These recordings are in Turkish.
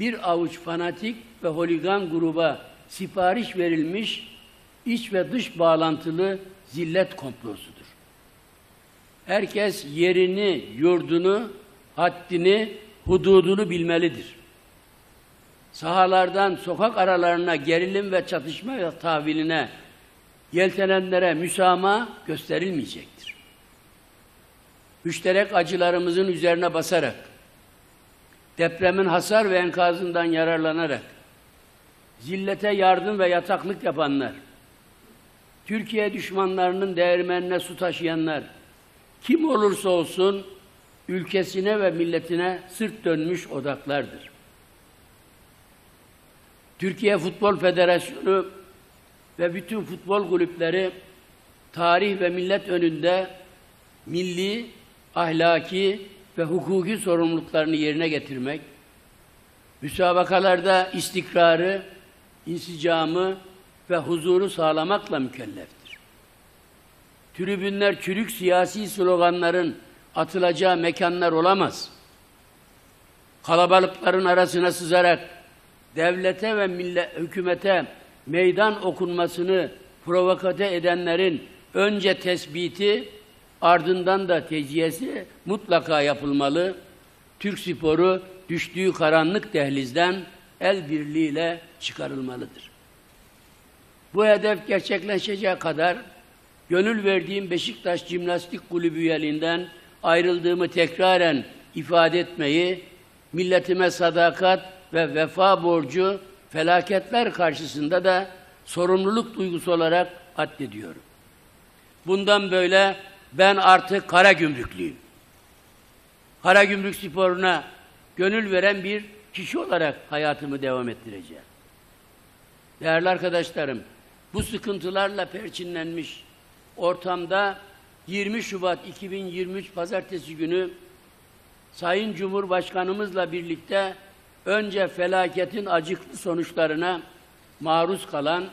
bir avuç fanatik ve holigan gruba sipariş verilmiş iç ve dış bağlantılı zillet komplosudur. Herkes yerini, yurdunu, haddini, hududunu bilmelidir. Sahalardan sokak aralarına gerilim ve çatışma ve tahviline yeltenenlere müsamaha gösterilmeyecektir. Müşterek acılarımızın üzerine basarak, depremin hasar ve enkazından yararlanarak, zillete yardım ve yataklık yapanlar, Türkiye düşmanlarının değirmenine su taşıyanlar, kim olursa olsun ülkesine ve milletine sırt dönmüş odaklardır. Türkiye Futbol Federasyonu ve bütün futbol kulüpleri tarih ve millet önünde milli, ahlaki ve hukuki sorumluluklarını yerine getirmek, müsabakalarda istikrarı, insicamı ve huzuru sağlamakla mükelleftir. Tribünler çürük siyasi sloganların atılacağı mekanlar olamaz. Kalabalıkların arasına sızarak devlete ve millet, hükümete meydan okunmasını provokate edenlerin önce tespiti ardından da teciyesi mutlaka yapılmalı. Türk sporu düştüğü karanlık dehlizden el birliğiyle çıkarılmalıdır. Bu hedef gerçekleşeceği kadar gönül verdiğim Beşiktaş Cimnastik Kulübü üyeliğinden ayrıldığımı tekraren ifade etmeyi, milletime sadakat ve vefa borcu felaketler karşısında da sorumluluk duygusu olarak addediyorum. Bundan böyle ben artık kara gümrüklüyüm. Kara gümrük sporuna gönül veren bir kişi olarak hayatımı devam ettireceğim. Değerli arkadaşlarım, bu sıkıntılarla perçinlenmiş ortamda 20 Şubat 2023 Pazartesi günü Sayın Cumhurbaşkanımızla birlikte önce felaketin acıklı sonuçlarına maruz kalan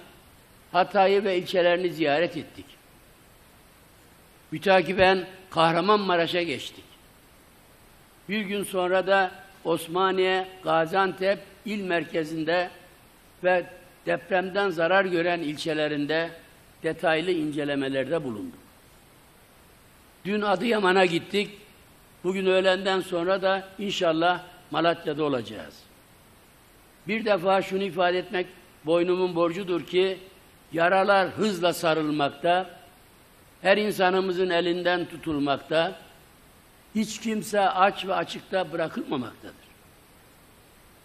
Hatay'ı ve ilçelerini ziyaret ettik. Mütakiben Kahramanmaraş'a geçtik. Bir gün sonra da Osmaniye, Gaziantep il merkezinde ve depremden zarar gören ilçelerinde detaylı incelemelerde bulunduk. Dün Adıyaman'a gittik. Bugün öğlenden sonra da inşallah Malatya'da olacağız. Bir defa şunu ifade etmek boynumun borcudur ki yaralar hızla sarılmakta, her insanımızın elinden tutulmakta, hiç kimse aç ve açıkta bırakılmamaktadır.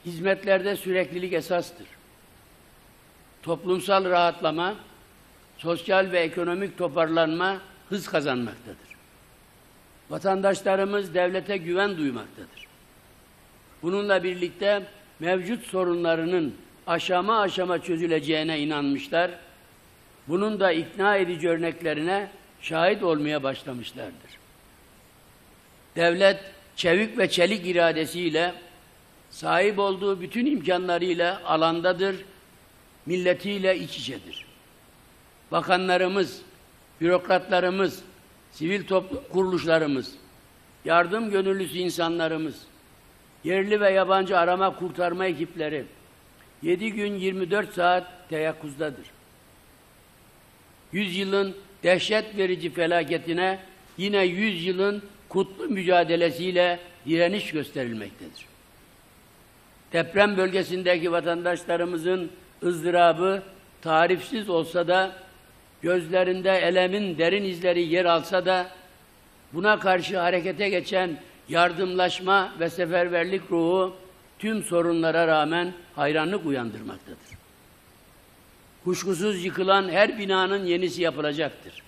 Hizmetlerde süreklilik esastır. Toplumsal rahatlama, sosyal ve ekonomik toparlanma hız kazanmaktadır. Vatandaşlarımız devlete güven duymaktadır. Bununla birlikte mevcut sorunlarının aşama aşama çözüleceğine inanmışlar. Bunun da ikna edici örneklerine şahit olmaya başlamışlardır. Devlet çevik ve çelik iradesiyle sahip olduğu bütün imkanlarıyla alandadır, milletiyle iç içedir. Bakanlarımız, bürokratlarımız, sivil toplum kuruluşlarımız, yardım gönüllüsü insanlarımız, yerli ve yabancı arama kurtarma ekipleri 7 gün 24 saat teyakkuzdadır. Yüzyılın dehşet verici felaketine yine yüzyılın kutlu mücadelesiyle direniş gösterilmektedir. Deprem bölgesindeki vatandaşlarımızın ızdırabı tarifsiz olsa da gözlerinde elemin derin izleri yer alsa da buna karşı harekete geçen yardımlaşma ve seferberlik ruhu tüm sorunlara rağmen hayranlık uyandırmaktadır. Kuşkusuz yıkılan her binanın yenisi yapılacaktır.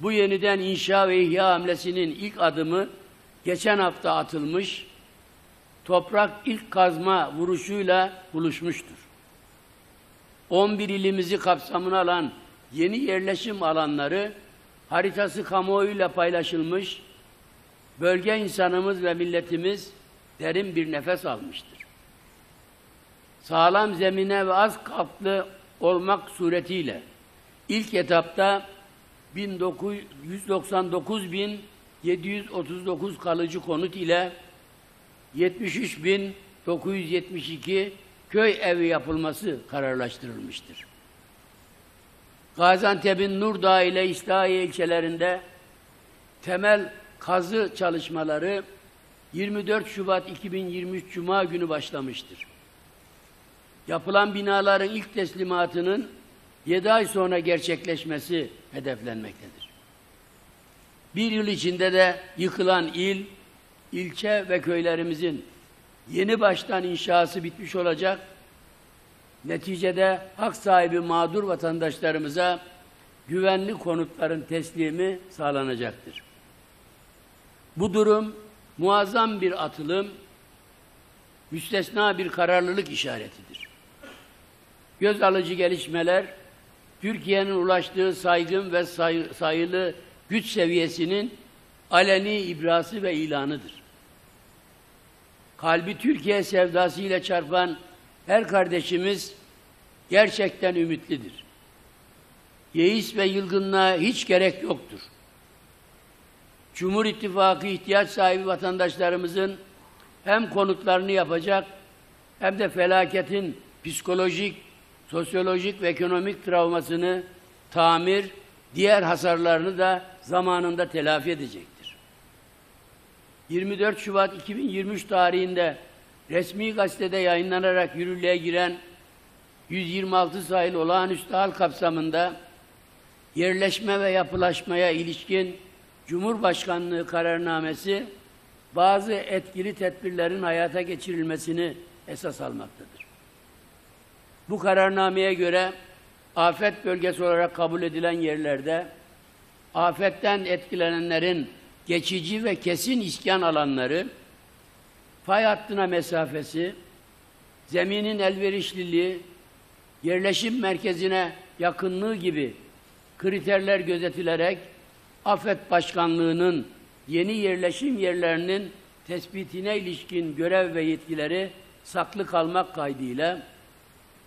Bu yeniden inşa ve ihya hamlesinin ilk adımı geçen hafta atılmış, toprak ilk kazma vuruşuyla buluşmuştur. 11 ilimizi kapsamına alan yeni yerleşim alanları haritası kamuoyuyla paylaşılmış, bölge insanımız ve milletimiz derin bir nefes almıştır. Sağlam zemine ve az kaplı olmak suretiyle ilk etapta 199.739 kalıcı konut ile 73.000 972 köy evi yapılması kararlaştırılmıştır. Gaziantep'in Nurdağ ile İslahiye ilçelerinde temel kazı çalışmaları 24 Şubat 2023 Cuma günü başlamıştır. Yapılan binaların ilk teslimatının 7 ay sonra gerçekleşmesi hedeflenmektedir. Bir yıl içinde de yıkılan il, ilçe ve köylerimizin yeni baştan inşası bitmiş olacak. Neticede hak sahibi mağdur vatandaşlarımıza güvenli konutların teslimi sağlanacaktır. Bu durum muazzam bir atılım, müstesna bir kararlılık işaretidir. Göz alıcı gelişmeler, Türkiye'nin ulaştığı saygın ve say- sayılı güç seviyesinin aleni ibrası ve ilanıdır. Kalbi Türkiye sevdasıyla çarpan her kardeşimiz gerçekten ümitlidir. Yeis ve yılgınlığa hiç gerek yoktur. Cumhur İttifakı ihtiyaç sahibi vatandaşlarımızın hem konutlarını yapacak hem de felaketin psikolojik, sosyolojik ve ekonomik travmasını tamir, diğer hasarlarını da zamanında telafi edecektir. 24 Şubat 2023 tarihinde resmi gazetede yayınlanarak yürürlüğe giren 126 sayılı olağanüstü hal kapsamında yerleşme ve yapılaşmaya ilişkin Cumhurbaşkanlığı kararnamesi bazı etkili tedbirlerin hayata geçirilmesini esas almaktadır. Bu kararnameye göre afet bölgesi olarak kabul edilen yerlerde afetten etkilenenlerin geçici ve kesin iskan alanları, fay hattına mesafesi, zeminin elverişliliği, yerleşim merkezine yakınlığı gibi kriterler gözetilerek Afet Başkanlığı'nın yeni yerleşim yerlerinin tespitine ilişkin görev ve yetkileri saklı kalmak kaydıyla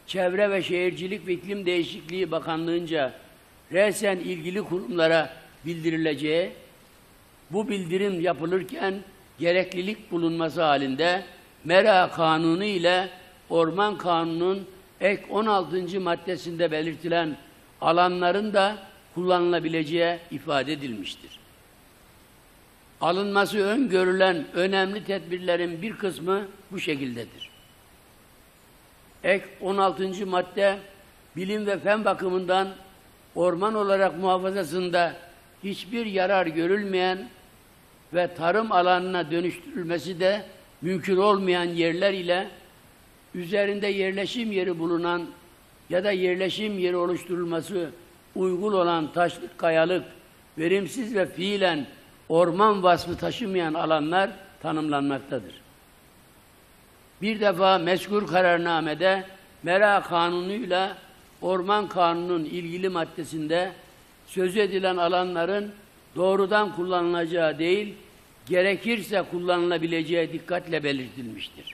Çevre ve Şehircilik ve İklim Değişikliği Bakanlığı'nca resen ilgili kurumlara bildirileceği, bu bildirim yapılırken gereklilik bulunması halinde Mera Kanunu ile Orman Kanunu'nun ek 16. maddesinde belirtilen alanların da kullanılabileceği ifade edilmiştir. Alınması öngörülen önemli tedbirlerin bir kısmı bu şekildedir. Ek 16. madde bilim ve fen bakımından orman olarak muhafazasında hiçbir yarar görülmeyen ve tarım alanına dönüştürülmesi de mümkün olmayan yerler ile üzerinde yerleşim yeri bulunan ya da yerleşim yeri oluşturulması uygun olan taşlık kayalık, verimsiz ve fiilen orman vasfı taşımayan alanlar tanımlanmaktadır. Bir defa mezkur kararnamede Mera Kanunu'yla Orman Kanunu'nun ilgili maddesinde söz edilen alanların doğrudan kullanılacağı değil, gerekirse kullanılabileceği dikkatle belirtilmiştir.